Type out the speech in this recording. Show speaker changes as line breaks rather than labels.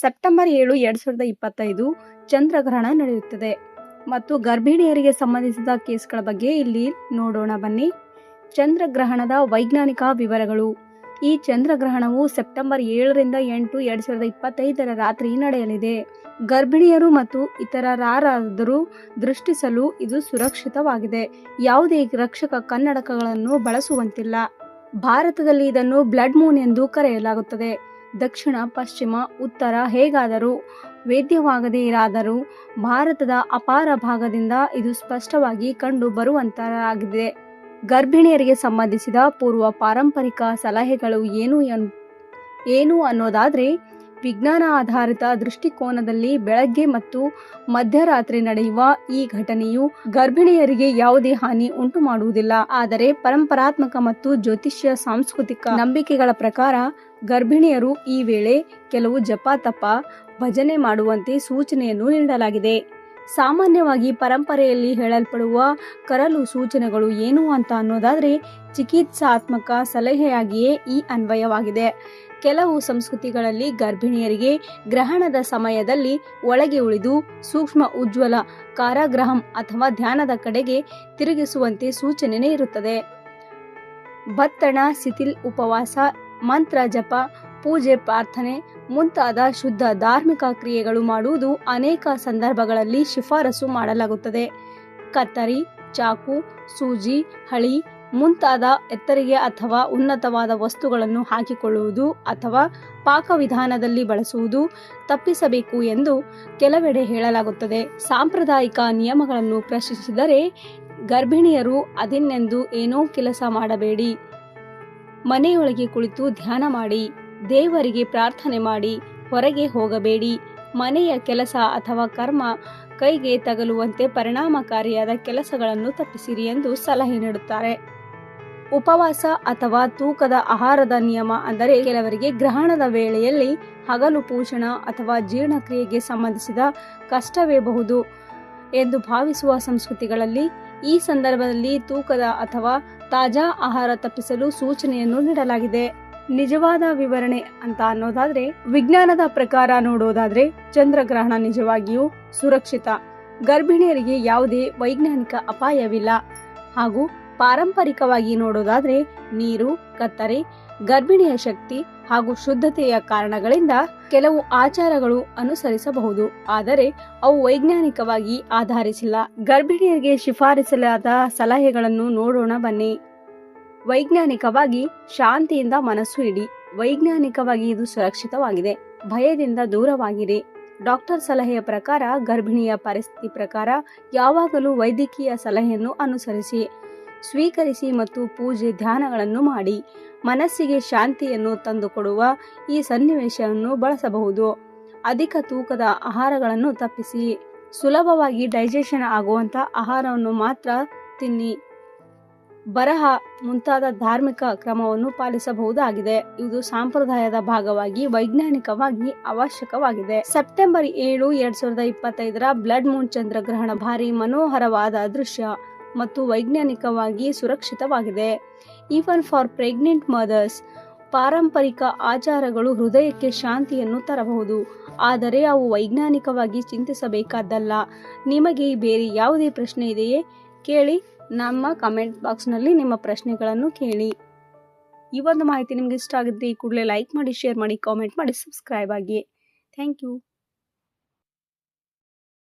September ಏಳು ಎರಡು ಸಾವಿರದ ಇಪ್ಪತ್ತೈದು ಚಂದ್ರಗ್ರಹಣ ನಡೆಯುತ್ತದೆ. ಮತ್ತು ಗರ್ಭಿಣಿಯರಿಗೆ ಸಂಬಂಧಿಸಿದ ಕೇಸ್ಗಳ ಬಗ್ಗೆ ಇಲ್ಲಿ ನೋಡೋಣ ಬನ್ನಿ. ಚಂದ್ರಗ್ರಹಣದ ವೈಜ್ಞಾನಿಕ ವಿವರಗಳು. ಈ ಚಂದ್ರಗ್ರಹಣವು ಸೆಪ್ಟೆಂಬರ್ ಏಳರಿಂದ ಎಂಟು ಎರಡು ಸಾವಿರದ ಇಪ್ಪತ್ತೈದರ ರಾತ್ರಿ ನಡೆಯಲಿದೆ. ಗರ್ಭಿಣಿಯರು ಮತ್ತು ಇತರರಾರಾದರೂ ದೃಷ್ಟಿಸಲು ಇದು ಸುರಕ್ಷಿತವಾಗಿದೆ. ಯಾವುದೇ ರಕ್ಷಕ ಕನ್ನಡಕಗಳನ್ನು ಬಳಸುವಂತಿಲ್ಲ. ಭಾರತದಲ್ಲಿ ಇದನ್ನು ಬ್ಲಡ್ ಮೂನ್ ಎಂದು ಕರೆಯಲಾಗುತ್ತದೆ. ದಕ್ಷಿಣ, ಪಶ್ಚಿಮ, ಉತ್ತರ ಹೇಗಾದರೂ ವೇದ್ಯವಾಗದೇ ಇರಾದರೂ ಭಾರತದ ಅಪಾರ ಭಾಗದಿಂದ ಇದು ಸ್ಪಷ್ಟವಾಗಿ ಕಂಡು ಬರುವಂತರಾಗಿದೆ ಗರ್ಭಿಣಿಯರಿಗೆ ಸಂಬಂಧಿಸಿದ ಪೂರ್ವ ಪಾರಂಪರಿಕ ಸಲಹೆಗಳು ಏನು ಏನು ಅನ್ನೋದಾದರೆ ವಿಜ್ಞಾನ ಆಧಾರಿತ ದೃಷ್ಟಿಕೋನದಲ್ಲಿ ಬೆಳಗ್ಗೆ ಮತ್ತು ಮಧ್ಯರಾತ್ರಿ ನಡೆಯುವ ಈ ಘಟನೆಯು ಗರ್ಭಿಣಿಯರಿಗೆ ಯಾವುದೇ ಹಾನಿ ಉಂಟು ಮಾಡುವುದಿಲ್ಲ ಆದರೆ ಪರಂಪರಾತ್ಮಕ ಮತ್ತು ಜ್ಯೋತಿಷ್ಯ ಸಾಂಸ್ಕೃತಿಕ ನಂಬಿಕೆಗಳ ಪ್ರಕಾರ ಗರ್ಭಿಣಿಯರು ಈ ವೇಳೆ ಕೆಲವು ಜಪ ತಪ, ಭಜನೆ ಮಾಡುವಂತೆ ಸೂಚನೆಯನ್ನು ನೀಡಲಾಗಿದೆ. ಸಾಮಾನ್ಯವಾಗಿ ಪರಂಪರೆಯಲ್ಲಿ ಹೇಳಲ್ಪಡುವ ಕರಲು ಸೂಚನೆಗಳು ಏನು ಅಂತ ಅನ್ನೋದಾದರೆ ಚಿಕಿತ್ಸಾತ್ಮಕ ಸಲಹೆಯಾಗಿಯೇ ಈ ಅನ್ವಯವಾಗಿದೆ. ಕೆಲವು ಸಂಸ್ಕೃತಿಗಳಲ್ಲಿ ಗರ್ಭಿಣಿಯರಿಗೆ ಗ್ರಹಣದ ಸಮಯದಲ್ಲಿ ಒಳಗೆ ಉಳಿದು ಸೂಕ್ಷ್ಮ ಉಜ್ವಲ ಕಾರಾಗ್ರಹಂ ಅಥವಾ ಧ್ಯಾನದ ಕಡೆಗೆ ತಿರುಗಿಸುವಂತೆ ಸೂಚನೆ ಇರುತ್ತದೆ. ಬತ್ತಣ ಸಿಥಿಲ್ ಉಪವಾಸ, ಮಂತ್ರ ಜಪ, ಪೂಜೆ, ಪ್ರಾರ್ಥನೆ ಮುಂತಾದ ಶುದ್ಧ ಧಾರ್ಮಿಕ ಕ್ರಿಯೆಗಳು ಮಾಡುವುದು ಅನೇಕ ಸಂದರ್ಭಗಳಲ್ಲಿ ಶಿಫಾರಸು ಮಾಡಲಾಗುತ್ತದೆ. ಕತ್ತರಿ, ಚಾಕು, ಸೂಜಿ, ಹಳಿ ಮುಂತಾದ ಎತ್ತರಿಗೆ ಅಥವಾ ಉನ್ನತವಾದ ವಸ್ತುಗಳನ್ನು ಹಾಕಿಕೊಳ್ಳುವುದು ಅಥವಾ ಪಾಕವಿಧಾನದಲ್ಲಿ ಬಳಸುವುದು ತಪ್ಪಿಸಬೇಕು ಎಂದು ಕೆಲವೆಡೆ ಹೇಳಲಾಗುತ್ತದೆ. ಸಾಂಪ್ರದಾಯಿಕ ನಿಯಮಗಳನ್ನು ಪ್ರಶ್ನಿಸಿದರೆ ಗರ್ಭಿಣಿಯರು ಅದಿನ್ನೆಂದು ಏನೋ ಕೆಲಸ ಮಾಡಬೇಡಿ. ಮನೆಯೊಳಗೆ ಕುಳಿತು ಧ್ಯಾನ ಮಾಡಿ, ದೇವರಿಗೆ ಪ್ರಾರ್ಥನೆ ಮಾಡಿ, ಹೊರಗೆ ಹೋಗಬೇಡಿ. ಮನೆಯ ಕೆಲಸ ಅಥವಾ ಕರ್ಮ ಕೈಗೆ ತಗಲುವಂತೆ ಪರಿಣಾಮಕಾರಿಯಾದ ಕೆಲಸಗಳನ್ನು ತಪ್ಪಿಸಿರಿ ಎಂದು ಸಲಹೆ ನೀಡುತ್ತಾರೆ. ಉಪವಾಸ ಅಥವಾ ತೂಕದ ಆಹಾರದ ನಿಯಮ ಅಂದರೆ ಕೆಲವರಿಗೆ ಗ್ರಹಣದ ವೇಳೆಯಲ್ಲಿ ಹಗಲು ಪೋಷಣ ಅಥವಾ ಜೀರ್ಣಕ್ರಿಯೆಗೆ ಸಂಬಂಧಿಸಿದ ಕಷ್ಟವಿರಬಹುದು ಎಂದು ಭಾವಿಸುವ ಸಂಸ್ಕೃತಿಗಳಲ್ಲಿ ಈ ಸಂದರ್ಭದಲ್ಲಿ ತೂಕದ ಅಥವಾ ತಾಜಾ ಆಹಾರ ತಪ್ಪಿಸಲು ಸೂಚನೆಯನ್ನು ನೀಡಲಾಗಿದೆ. ನಿಜವಾದ ವಿವರಣೆ ಅಂತ ಅನ್ನೋದಾದ್ರೆ, ವಿಜ್ಞಾನದ ಪ್ರಕಾರ ನೋಡೋದಾದ್ರೆ ಚಂದ್ರಗ್ರಹಣ ನಿಜವಾಗಿಯೂ ಸುರಕ್ಷಿತ. ಗರ್ಭಿಣಿಯರಿಗೆ ಯಾವುದೇ ವೈಜ್ಞಾನಿಕ ಅಪಾಯವಿಲ್ಲ. ಹಾಗೂ ಪಾರಂಪರಿಕವಾಗಿ ನೋಡೋದಾದ್ರೆ ನೀರು, ಕತ್ತರೆ, ಗರ್ಭಿಣಿಯ ಶಕ್ತಿ ಹಾಗೂ ಶುದ್ಧತೆಯ ಕಾರಣಗಳಿಂದ ಕೆಲವು ಆಚಾರಗಳು ಅನುಸರಿಸಬಹುದು. ಆದರೆ ಅವು ವೈಜ್ಞಾನಿಕವಾಗಿ ಆಧರಿಸಿಲ್ಲ. ಗರ್ಭಿಣಿಯರಿಗೆ ಶಿಫಾರಿಸಲಾದ ಸಲಹೆಗಳನ್ನು ನೋಡೋಣ ಬನ್ನಿ. ವೈಜ್ಞಾನಿಕವಾಗಿ ಶಾಂತಿಯಿಂದ ಮನಸ್ಸು ಇಡಿ. ವೈಜ್ಞಾನಿಕವಾಗಿ ಇದು ಸುರಕ್ಷಿತವಾಗಿದೆ. ಭಯದಿಂದ ದೂರವಾಗಿರಿ. ಡಾಕ್ಟರ್ ಸಲಹೆಯ ಪ್ರಕಾರ ಗರ್ಭಿಣಿಯ ಪರಿಸ್ಥಿತಿ ಪ್ರಕಾರ ಯಾವಾಗಲೂ ವೈದ್ಯಕೀಯ ಸಲಹೆಯನ್ನು ಅನುಸರಿಸಿ. ಸ್ವೀಕರಿಸಿ ಮತ್ತು ಪೂಜೆ ಧ್ಯಾನಗಳನ್ನು ಮಾಡಿ ಮನಸ್ಸಿಗೆ ಶಾಂತಿಯನ್ನು ತಂದುಕೊಡುವ ಈ ಸನ್ನಿವೇಶವನ್ನು ಬಳಸಬಹುದು. ಅಧಿಕ ತೂಕದ ಆಹಾರಗಳನ್ನು ತಪ್ಪಿಸಿ, ಸುಲಭವಾಗಿ ಡೈಜೆಷನ್ ಆಗುವಂಥ ಆಹಾರವನ್ನು ಮಾತ್ರ ತಿನ್ನಿ. ಬರಹ ಮುಂತಾದ ಧಾರ್ಮಿಕ ಕ್ರಮವನ್ನು ಪಾಲಿಸಬಹುದಾಗಿದೆ. ಇದು ಸಾಂಪ್ರದಾಯದ ಭಾಗವಾಗಿ ವೈಜ್ಞಾನಿಕವಾಗಿ ಅವಶ್ಯಕವಾಗಿದೆ. ಸೆಪ್ಟೆಂಬರ್ ಏಳು, ಎರಡ್ ಸಾವಿರದ ಇಪ್ಪತ್ತೈದರ ಬ್ಲಡ್ ಮೂನ್ ಚಂದ್ರಗ್ರಹಣ ಭಾರಿ ಮನೋಹರವಾದ ದೃಶ್ಯ. ಮತ್ತು ವೈಜ್ಞಾನಿಕವಾಗಿ ಸುರಕ್ಷಿತವಾಗಿದೆ. ಈವನ್ ಫಾರ್ ಪ್ರೆಗ್ನೆಂಟ್ ಮದರ್ಸ್ ಪಾರಂಪರಿಕ ಆಚಾರಗಳು ಹೃದಯಕ್ಕೆ ಶಾಂತಿಯನ್ನು ತರಬಹುದು. ಆದರೆ ಅವು ವೈಜ್ಞಾನಿಕವಾಗಿ ಚಿಂತಿಸಬೇಕಾದ್ದಲ್ಲ ನಿಮಗೆ ಬೇರೆ ಯಾವುದೇ ಪ್ರಶ್ನೆ ಇದೆಯೇ? ಕೇಳಿ, ನಮ್ಮ ಕಮೆಂಟ್ ಬಾಕ್ಸ್ನಲ್ಲಿ ನಿಮ್ಮ ಪ್ರಶ್ನೆಗಳನ್ನು ಕೇಳಿ. ಈ ಒಂದು ಮಾಹಿತಿ ನಿಮಗೆ ಇಷ್ಟ ಆಗಿದ್ರೆ ಈ ಕೂಡಲೇ ಲೈಕ್ ಮಾಡಿ ಶೇರ್ ಮಾಡಿ ಕಾಮೆಂಟ್ ಮಾಡಿ ಸಬ್ಸ್ಕ್ರೈಬ್ ಆಗಿ. Thank you